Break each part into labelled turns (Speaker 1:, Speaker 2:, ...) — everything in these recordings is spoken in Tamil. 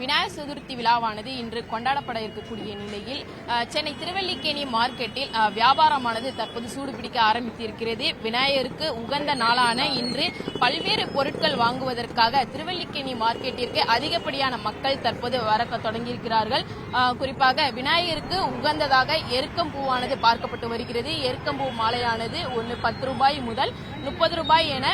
Speaker 1: விநாயகர் சதுர்த்தி விழாவானது இன்று கொண்டாடப்பட இருக்கக்கூடிய நிலையில் சென்னை திருவல்லிக்கேணி மார்க்கெட்டில் வியாபாரமானது தற்போது சூடுபிடிக்க ஆரம்பித்திருக்கிறது. விநாயகருக்கு உகந்த நாளான இன்று பல்வேறு பொருட்கள் வாங்குவதற்காக திருவல்லிக்கேணி மார்க்கெட்டிற்கு அதிகப்படியான மக்கள் தற்போது வர தொடங்கியிருக்கிறார்கள். குறிப்பாக விநாயகருக்கு உகந்ததாக எருக்கம் பூவானது பார்க்கப்பட்டு வருகிறது. எருக்கம்பூ மாலையானது ஒன்று பத்து ரூபாய் முதல் முப்பது ரூபாய் என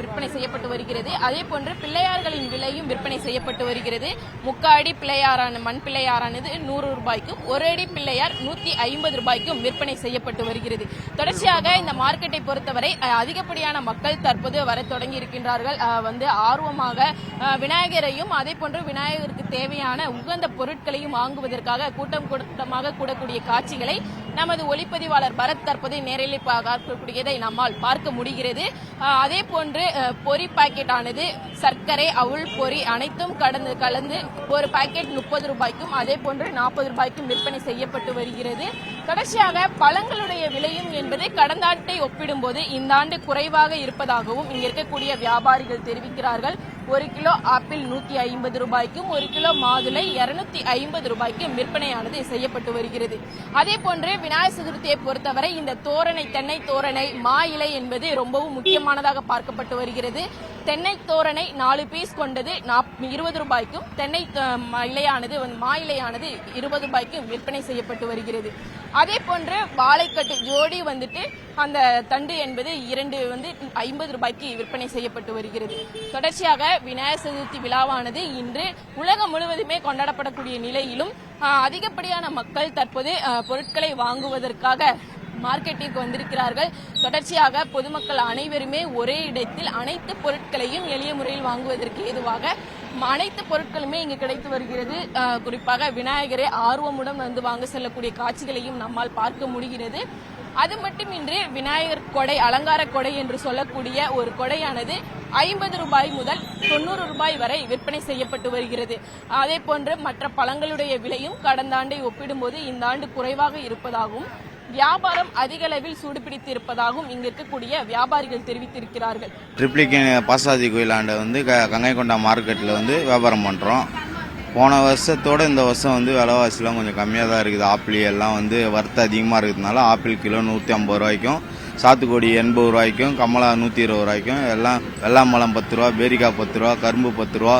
Speaker 1: விற்பனை செய்யப்பட்டு வருகிறது. அதே போன்று பிள்ளையார்களின் விலையும் விற்பனை செய்யப்பட்டு வருகிறது. முக்காடி பிள்ளையாரான மண் பிள்ளையாரானது நூறு ரூபாய்க்கும் ஒரு அடி பிள்ளையார் நூத்தி ஐம்பது ரூபாய்க்கும் விற்பனை செய்யப்பட்டு வருகிறது. தொடர்ச்சியாக இந்த மார்க்கெட்டை பொறுத்தவரை அதிகப்படியான மக்கள் தற்போது வர தொடங்கி இருக்கின்றார்கள். வந்து ஆர்வமாக விநாயகரையும் அதே போன்று விநாயகருக்கு தேவையான உகந்த பொருட்களையும் வாங்குவதற்காக கூட்டம் கூட்டமாக கூடக்கூடிய காட்சிகளை நமது ஒளிப்பதிவாளர் பரத் தற்போது நேரில் பார்க்கக்கூடியதை நம்மால் பார்க்க முடிகிறது. அதே போன்று பொரி பாக்கெட் ஆனது சர்க்கரை அவுள் பொரி அனைத்தும் கடந்து கலந்து ஒரு பாக்கெட் முப்பது ரூபாய்க்கும் அதே போன்று நாற்பது ரூபாய்க்கும் விற்பனை செய்யப்பட்டு வருகிறது. தொடர்ச்சியாக பழங்களுடைய விலையும் என்பது கடந்த ஆண்டை ஒப்பிடும்போது இந்த ஆண்டு குறைவாக இருப்பதாகவும் இங்க இருக்கக்கூடிய வியாபாரிகள் தெரிவிக்கிறார்கள். ஒரு கிலோ ஆப்பிள் நூத்தி ஐம்பது ரூபாய்க்கும் ஒரு கிலோ மாதுளை இருநூத்தி ஐம்பது ரூபாய்க்கும் விற்பனையானது செய்யப்பட்டு வருகிறது. அதே போன்று விநாயகர் சதுர்த்தியை பொறுத்தவரை இந்த தோரணை தென்னை தோரணை மா இலை என்பது ரொம்பவும் முக்கியமானதாக பார்க்கப்பட்டு வருகிறது. தென்னை தோரணை நாலு பீஸ் கொண்டது நாப்- இருபது ரூபாய்க்கும் தென்னை இலையானது வந்து மா இலையானது இருபது ரூபாய்க்கும் விற்பனை செய்யப்பட்டு வருகிறது. அதே போன்று வாழைக்கட்டு ஜோடி வந்துட்டு அந்த தண்டு என்பது இரண்டு வந்து ஐம்பது ரூபாய்க்கு விற்பனை செய்யப்பட்டு வருகிறது. தொடர்ச்சியாக விநாயகர் சதுர்த்தி விழாவானது இன்று உலகம் முழுவதுமே கொண்டாடப்படக்கூடிய நிலையிலும் அதிகப்படியான மக்கள் தற்போது பொருட்களை வாங்குவதற்காக மார்க்கெட்டிற்கு வந்திருக்கிறார்கள். தொடர்ச்சியாக பொதுமக்கள் அனைவருமே ஒரே இடத்தில் அனைத்து பொருட்களையும் எளிய முறையில் வாங்குவதற்கு ஏதுவாக அனைத்து பொருட்களுமே இங்கு கிடைத்து வருகிறது. அஹ், குறிப்பாக விநாயகரை ஆர்வமுடன் வந்து வாங்க செல்லக்கூடிய காட்சிகளையும் நம்மால் பார்க்க முடிகிறது. அது மட்டுமின்றி விநாயகர் கொடை அலங்கார கொடை என்று சொல்லக்கூடிய ஒரு கொடையானது ஐம்பது ரூபாய் முதல் தொண்ணூறு ரூபாய் வரை விற்பனை செய்யப்பட்டு வருகிறது. அதே போன்று மற்ற பழங்களுடைய விலையும் கடந்த ஆண்டை ஒப்பிடும்போது இந்த ஆண்டு குறைவாக இருப்பதாகவும் வியாபாரம் அதிக அளவில் சூடுபிடித்து இருப்பதாகவும் இங்கு இருக்கக்கூடிய வியாபாரிகள் தெரிவித்திருக்கிறார்கள்.
Speaker 2: ட்ரிப்ளிகேன் பாசாதி கோயிலாண்ட வந்து க கங்கைகொண்டா மார்க்கெட்டில் வந்து வியாபாரம் பண்ணுறோம் போன வருஷத்தோட இந்த வருஷம் வந்து விலைவாசிலாம் கொஞ்சம் கம்மியாக தான் இருக்குது. ஆப்பிள் எல்லாம் வந்து வறுத்து அதிகமாக இருக்கிறதுனால ஆப்பிள் கிலோ நூற்றி ஐம்பது ரூபாய்க்கும் சாத்துக்குடி எண்பது ரூபாய்க்கும் கமலா நூற்றி இருபது ரூபாய்க்கும் எல்லாம் வெள்ளாம்பழம் பத்து ரூபா பேரிக்காய் பத்து ரூபா கரும்பு பத்து ரூபா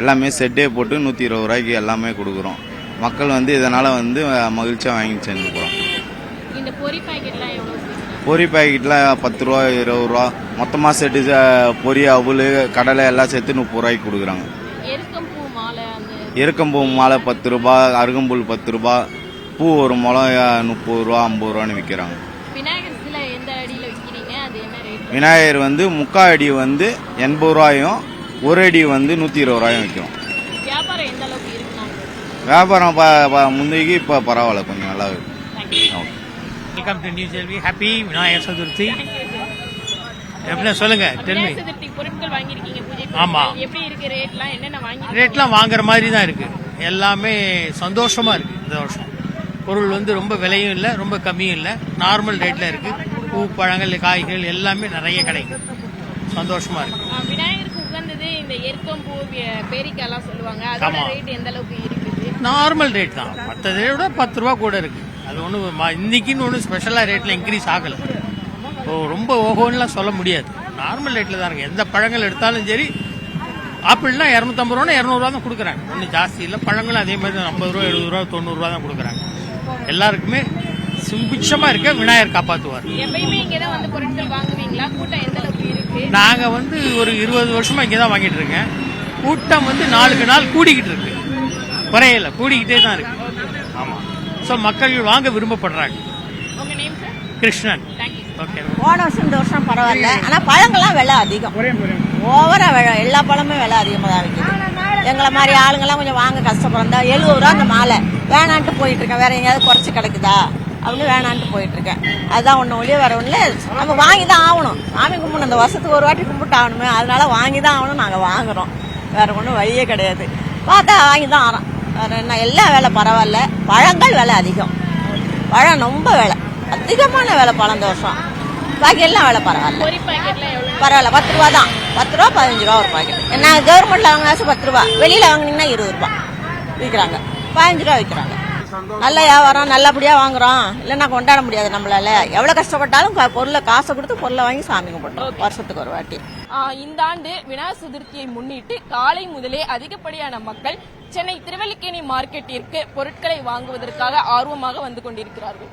Speaker 2: எல்லாமே செட்டே போட்டு நூற்றி இருபது ரூபாய்க்கு எல்லாமே கொடுக்குறோம். மக்கள் வந்து இதனால் வந்து மகிழ்ச்சியாக வாங்கி சென்று போகிறோம்
Speaker 1: இந்த பொரி பாக்கெட்லாம்
Speaker 2: பொரி பத்து ரூபா இருபது ரூபா மொத்தமாக செட்டு பொரி அவுள் கடலை எல்லாம் சேர்த்து முப்பது ரூபாய்க்கு கொடுக்குறாங்க
Speaker 1: எருக்கம்பூ மாலை
Speaker 2: பத்து ரூபா அருகம்புல் பத்து ரூபா பூ ஒரு முளம் முப்பது ரூபா ஐம்பது ரூபான்னு விற்கிறாங்க
Speaker 1: விநாயகர்
Speaker 2: வந்து முக்கா அடி வந்து எண்பது ரூபாயும் ஒரு அடி வந்து நூற்றி இருபது ரூபாயும் விற்கும்
Speaker 1: வியாபாரம்
Speaker 2: ப ப- முந்தைக்கு இப்போ பரவாயில்ல கொஞ்சம் நல்லா இருக்கு. Okay
Speaker 3: welcome to new Selvi happy Vinayagar Chaturthi எப்படி சொல்லுங்க டெல்மி
Speaker 1: பொருட்கள் வாங்கியிருக்கீங்க பூஜை
Speaker 3: ஆமா.
Speaker 1: எப்படி இருக்கு ரேட்லாம் என்னென்ன வாங்கி
Speaker 3: ரேட்லாம் வாங்குற மாதிரி தான் இருக்கு. எல்லாமே சந்தோஷமா இருக்கு இந்த வருஷம். பொருள் வந்து ரொம்ப விலையும் இல்லை ரொம்ப கம்மியும் இல்லை. நார்மல் ரேட்ல இருக்கு. பூ பழங்கள் காய்கறிகள் எல்லாமே நிறைய கிடைக்கும். சந்தோஷமா இருக்கு.
Speaker 1: விநாயகருக்கு உகந்தது இந்த சொல்லுவாங்க. அதோட. ரேட் எந்த அளவுக்கு இருக்குது?
Speaker 3: நார்மல் ரேட் தான். மற்றதை விட பத்து ரூபா கூட இருக்கு. அது ஒன்றும் இன்னைக்குன்னு ஒன்றும் ஸ்பெஷலாக ரேட்டில் இன்க்ரீஸ் ஆகலை. ஓ ரொம்ப ஓஹோன்னுலாம் சொல்ல முடியாது. நார்மல் ரேட்டில் தான் இருக்கு. எந்த பழங்கள் எடுத்தாலும் சரி ஆப்பிள்னா இரநூத்தம்பது ரூபா இரநூறுவா தான் கொடுக்குறாங்க. ஒன்றும் ஜாஸ்தி இல்லை. பழங்களும் அதே மாதிரி தான். ஐம்பது ரூபா எழுபது ரூபா தொண்ணூறுரூவா தான் கொடுக்குறாங்க. எல்லாருக்குமே சுபிட்சமாக இருக்க விநாயகர் காப்பாற்றுவார் நாங்கள் வந்து ஒரு இருபது வருஷமா இங்கே தான் வாங்கிட்டு இருக்கேன். கூட்டம் வந்து நாளுக்கு நாள் கூடிக்கிட்டு இருக்கு. குறையல. கூடிக்கிட்டே தான் இருக்கு. ஸோ மக்கள் வாங்க விரும்பப்படுறாங்க. கிருஷ்ணன். ஓகே
Speaker 4: போன வருஷம் இந்த வருஷம் பரவாயில்ல. ஆனா பழங்கள்லாம் விலை அதிகம். ஓவரா விலை எல்லா பழமும் விலை அதிகமாக தான் இருக்குது. எங்களை மாதிரி ஆளுங்கெல்லாம் கொஞ்சம் வாங்க கஷ்டப்படுறா எழுபது ரூபா அந்த மாலை. வேணான்ட்டு போயிட்டு இருக்கேன் வேற எங்கேயாவது குறைச்சி கிடைக்குதா? அப்படின்னு வேணான்ட்டு போயிட்டு இருக்கேன் அதுதான் ஒன்று ஒழிய வேற ஒன்று நம்ம வாங்கி தான் ஆகணும். சாமி கும்பிடணும். இந்த வருஷத்துக்கு ஒரு வாட்டி கும்பிட்டு ஆகணுமே. அதனால வாங்கி தான் ஆகணும். நாங்கள் வாங்குறோம். வேற ஒன்றும் வழியே கிடையாது. பார்த்தா வாங்கி தான் என்ன எல்லா விலை பரவாயில்ல. பழங்கள் விலை அதிகம். பழம் ரொம்ப விலை. அதிகமான விலை பழம் இந்த வருஷம் பாக்கி எல்லாம் விலை பரவாயில்ல பரவாயில்ல பத்து ரூபா தான். பத்து ரூபா பதினஞ்சு ரூபா ஒரு பாக்கெட். என்ன கவர்மெண்ட்ல வாங்கினாச்சும் பத்து ரூபா. வெளியில வாங்குனீங்கன்னா இருபது ரூபா. விற்கிறாங்க பதினஞ்சு ரூபா விற்கிறாங்க நல்ல வியாபாரம் நல்லபடியா வாங்குறோம். இல்லைன்னா கொண்டாட முடியாது நம்மளால. எவ்வளவு கஷ்டப்பட்டாலும் பொருளை காசை கொடுத்து பொருளை வாங்கி சாமி கும்பிட்டோம் வருஷத்துக்கு ஒரு வாட்டி.
Speaker 1: இந்த ஆண்டு விநாயகர் சதுர்த்தியை முன்னிட்டு காலை முதலே அதிகப்படியான மக்கள் சென்னை திருவல்லிக்கேணி மார்க்கெட்டிற்கு பொருட்களை வாங்குவதற்காக ஆர்வமாக வந்து கொண்டிருக்கிறார்கள்.